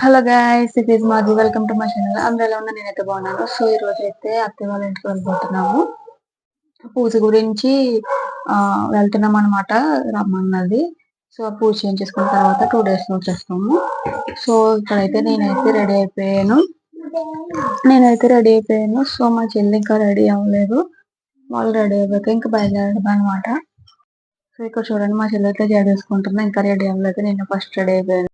Hello guys it is Madhi welcome to my channel అందరూ ఎలా ఉన్నా నేనైతే బాగున్నాను. సో ఈ రోజు అయితే అత్తయ్య వాళ్ళ ఇంటికి వెళ్ళిపోతున్నాము పూజ గురించి వెళ్తున్నాం అనమాట రమ్మన్నది సో పూజ చేయించేసుకున్న తర్వాత టూ డేస్లో వచ్చేస్తాము. సో ఇక్కడైతే నేనైతే రెడీ అయిపోయాను. నేనైతే రెడీ అయిపోయాను. సో మా చెల్లి ఇంకా రెడీ అవ్వలేదు. వాళ్ళు రెడీ అయిపోయాక ఇంకా బయలుదేరడం అనమాట సో ఇక్కడ చూడండి మా చెల్లి అయితే జడ వేసుకుంటుంది. ఇంకా రెడీ అవ్వలేదు. నేను ఫస్ట్ రెడీ అయిపోయాను.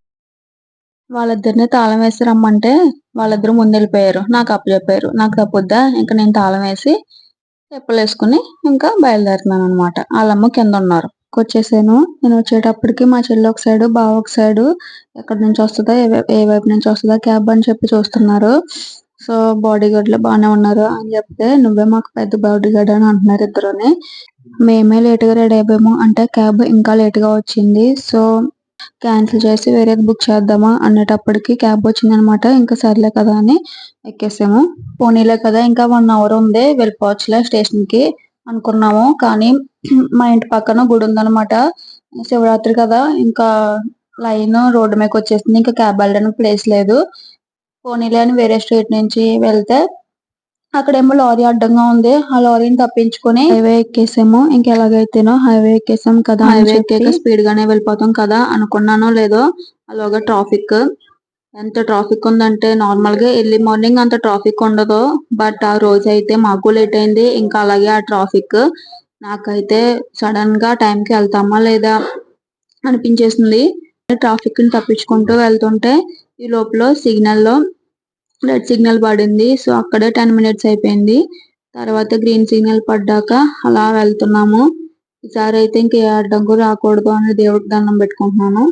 వాళ్ళిద్దరిని తాళం వేసి రమ్మంటే వాళ్ళిద్దరు ముందెళ్ళిపోయారు. నాకు చెప్పారు. నాకు తప్పొద్దా ఇంకా నేను తాళం వేసి చెప్పులు వేసుకుని ఇంకా బయలుదేరుతున్నాను అనమాట వాళ్ళమ్మ కింద ఉన్నారు వచ్చేసాను నేను వచ్చేటప్పటికి మా చెల్లి ఒక సైడ్ బావ ఒక సైడ్ ఎక్కడి నుంచి వస్తుందా ఏ వైపు నుంచి వస్తుందా క్యాబ్ అని చెప్పి చూస్తున్నారు. సో బాడీ గార్డ్లు బాగానే ఉన్నారు అని చెప్తే నువ్వే మాకు పెద్ద బాడీ గార్డ్ అని అంటున్నారు ఇద్దరుని. మేమే లేట్గా రెడీ అయిపోయాము. అంటే క్యాబ్ ఇంకా లేటుగా వచ్చింది. సో క్యాన్సిల్ చేసి వేరేది బుక్ చేద్దామా అనేటప్పటికి క్యాబ్ వచ్చిందనమాట. ఇంకా సర్లే కదా అని ఎక్కేసాము. పోనీలే కదా ఇంకా వన్ అవర్ ఉంది వెళ్ళిపోవచ్చులే స్టేషన్కి అనుకున్నాము. కానీ మా ఇంటి పక్కన గుడి ఉందనమాట. శివరాత్రి కదా ఇంకా లైన్ రోడ్డు మీదకి వచ్చేసింది. ఇంకా క్యాబ్ వెళ్ళడానికి ప్లేస్ లేదు. పోనీలే అని వేరే స్ట్రీట్ నుంచి వెళ్తే అక్కడేమో లారీ అడ్డంగా ఉంది. ఆ లారీని తప్పించుకొని హైవే ఎక్కేసాము. ఇంకా ఎలాగైతేనో హైవే ఎక్కేసాం కదా హైవే ఎక్కాక స్పీడ్ గానే వెళ్ళిపోతాం కదా అనుకున్నానో లేదో అలాగా ట్రాఫిక్. ఎంత ట్రాఫిక్ ఉందంటే నార్మల్గా ఎర్లీ మార్నింగ్ అంత ట్రాఫిక్ ఉండదు. బట్ ఆ రోజు అయితే మాకు లేట్ అయింది ఇంకా అలాగే ఆ ట్రాఫిక్. నాకైతే సడన్గా టైం కి వెళ్తామా లేదా అనిపించేసింది. ట్రాఫిక్ని తప్పించుకుంటూ వెళ్తుంటే ఈ లోపల సిగ్నల్లో రెడ్ సిగ్నల్ పడింది. సో అక్కడే టెన్ మినిట్స్ అయిపోయింది. తర్వాత గ్రీన్ సిగ్నల్ పడ్డాక అలా వెళ్తున్నాము. ఈసారి అయితే ఇంక ఏ అడ్డంకు రాకూడదు అని దేవుడికి దండం పెట్టుకుంటున్నాను.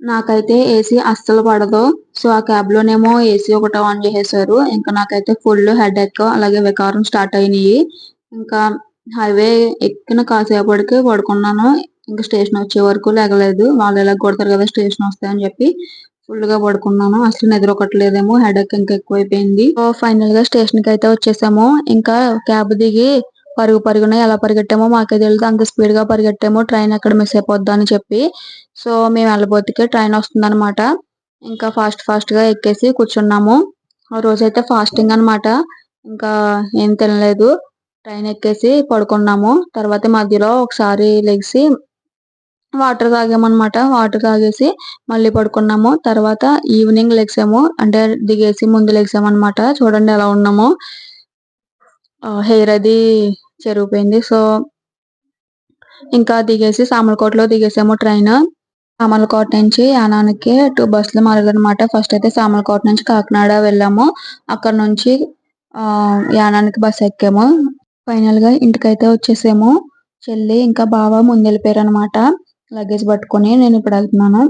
నాకైతే ఏసీ అస్సలు పడదు. సో ఆ క్యాబ్ లోనేమో ఏసీ ఒకటి ఆన్ చేసేసారు. ఇంకా నాకైతే ఫుల్ హెడ్ ఎక్ అలాగే వికారం స్టార్ట్ అయినాయి. ఇంకా హైవే ఎక్కిన కాసేపటికి పడుకున్నాను. ఇంకా స్టేషన్ వచ్చే వరకు లేగలేదు. వాళ్ళు ఎలా కొడతారు కదా స్టేషన్ వస్తాయని చెప్పి ఫుల్గా పడుకున్నాను. అసలు నిద్ర ఒకట్లేదేమో హెడ్ ఎక్ ఇంకా ఎక్కువైపోయింది. సో ఫైనల్గా స్టేషన్కి అయితే వచ్చేసాము. ఇంకా క్యాబ్ దిగి పరుగు పరుగున ఎలా పరిగెట్టామో మాకే తెలియదు అంత స్పీడ్గా పరిగెట్టామో ట్రైన్ ఎక్కడ మిస్ అయిపోద్దా అని చెప్పి. సో మేము వెళ్ళబోతుకే ట్రైన్ వస్తుందనమాట ఇంకా ఫాస్ట్ ఫాస్ట్గా ఎక్కేసి కూర్చున్నాము. ఆ రోజైతే ఫాస్టింగ్ అనమాట ఇంకా ఏం తినలేదు. ట్రైన్ ఎక్కేసి పడుకున్నాము. తర్వాత మధ్యలో ఒకసారి లెగిసి వాటర్ తాగామన్నమాట. వాటర్ తాగేసి మళ్ళీ పడుకున్నాము. తర్వాత ఈవినింగ్ లెగ్సాము అంటే దిగేసి ముందు లెగ్సామన్నమాట చూడండి ఎలా ఉన్నాము. హెయిర్ అది చెరిగిపోయింది సో ఇంకా దిగేసి సామలకోటలో దిగేసాము ట్రైన్. సామలకోట నుంచి యానానికి టూ బస్సులు మారదనమాట ఫస్ట్ అయితే సామలకోట నుంచి కాకినాడ వెళ్ళాము. అక్కడ నుంచి యానానికి బస్సు ఎక్కాము. ఫైనల్గా ఇంటికైతే వచ్చేసాము. చెల్లి ఇంకా బావ ముందెళ్ళిపోయారు అనమాట లగేజ్ పట్టుకొని నేను ఇప్పుడు వెళ్తున్నాను.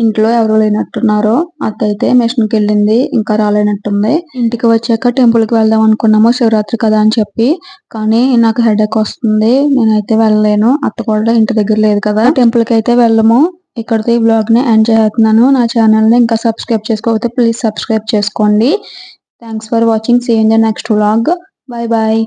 ఇంట్లో ఎవరు లేనట్టున్నారు అత్త అయితే మిషన్కి వెళ్ళింది ఇంకా రాలేనట్టుంది. ఇంటికి వచ్చాక టెంపుల్కి వెళ్దాం అనుకున్నాము శివరాత్రి కదా అని చెప్పి. కానీ నాకు హెడేక్ వస్తుంది నేనైతే వెళ్ళలేను అత్త కూడా ఇంటి దగ్గర లేదు కదా. టెంపుల్కి అయితే వెళ్ళము. ఇక్కడితో ఈ బ్లాగ్ని ఎండ్ చేస్తున్నాను. నా ఛానల్ని ఇంకా సబ్స్క్రైబ్ చేసుకోకపోతే ప్లీజ్ సబ్స్క్రైబ్ చేసుకోండి. Thanks for watching. See in the next vlog bye bye